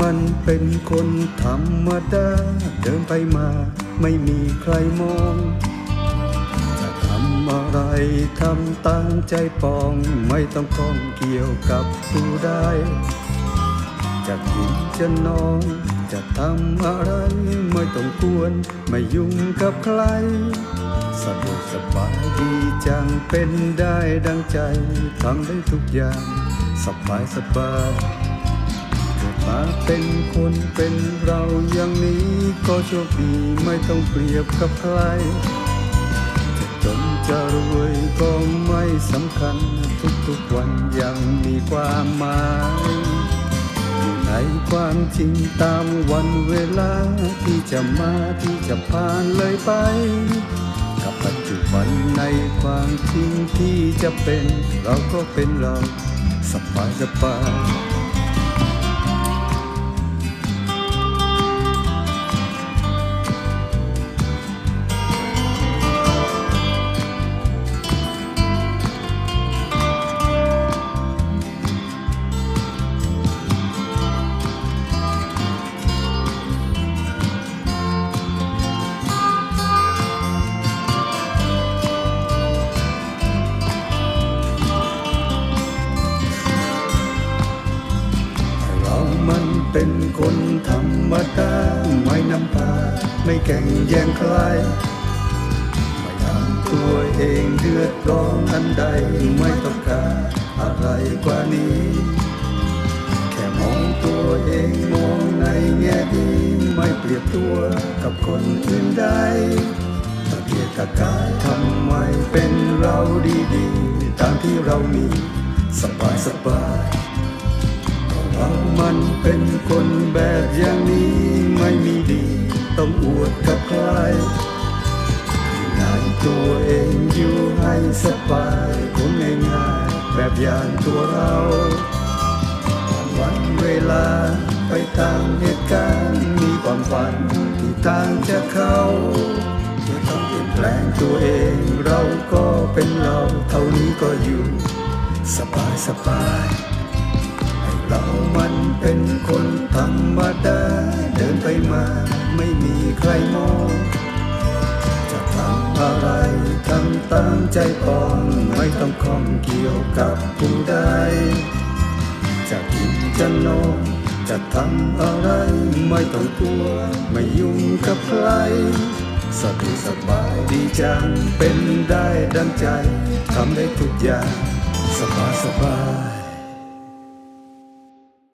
มันเป็นคนธรรมดา เดินไปมาไม่มีใครมอง จะทำอะไรทำตามใจปอง ไม่ต้องข้องเกี่ยวกับผู้ใดจะกินจะนอน จะทำอะไร ไม่ต้องกวน ไม่ยุ่งกับใครสะดวกสบายดีจังเป็นได้ดังใจทำได้ทุกอย่าง สบายสบาย มาเป็นคนเป็นเราอย่างนี้ก็โชคดีไม่ต้องเปรียบกับใครจะจนจะรวยก็ไม่สำคัญ ทุกๆวันยังมีความหมายอยู่ในความจริงตามวันเวลาที่จะมาที่จะผ่านเลยไป กับปัจจุบันในความจริงที่จะเป็น เราก็เป็นเราสบายสบาย เป็นคนธรรมดาไม่นำพาไม่แข่งแย่งใคร ไม่ทำตัวเองเดือดร้อนอันใดไม่ต้องการอะไรกว่านี้ แค่มองตัวเองมองในแง่ดีไม่เปรียบตัวกับคนอื่นใดตะเกียกตะกายทำไมเป็นเราดีๆตามที่เรามีสบายสบาย เรามันเป็นคนแบบอย่างนี้ไม่มีดี ต้องอวดกับใครงานตัวเองอยู่ให้สบายคนง่ายๆแบบอย่างตัวเราวันเวลาไปตามเหตุการณ์มีความฝันที่ต่างจากเขาไม่ต้องเปลี่ยนแปลงตัวเองเราก็เป็นเราเท่านี้ก็อยู่ สบายสบาย เรามันเป็นคนธรรมดา เดินไปมาไม่มีใครมอง จะทำอะไรทำตามใจปองไม่ต้องข้องเกี่ยวกับผู้ใด จะกินจะนอนจะทำอะไรไม่ต้องกลัว ไม่ยุ่งกับใครสะดวกสบายดีจังเป็นได้ดังใจทำได้ทุกอย่างสบายสบาย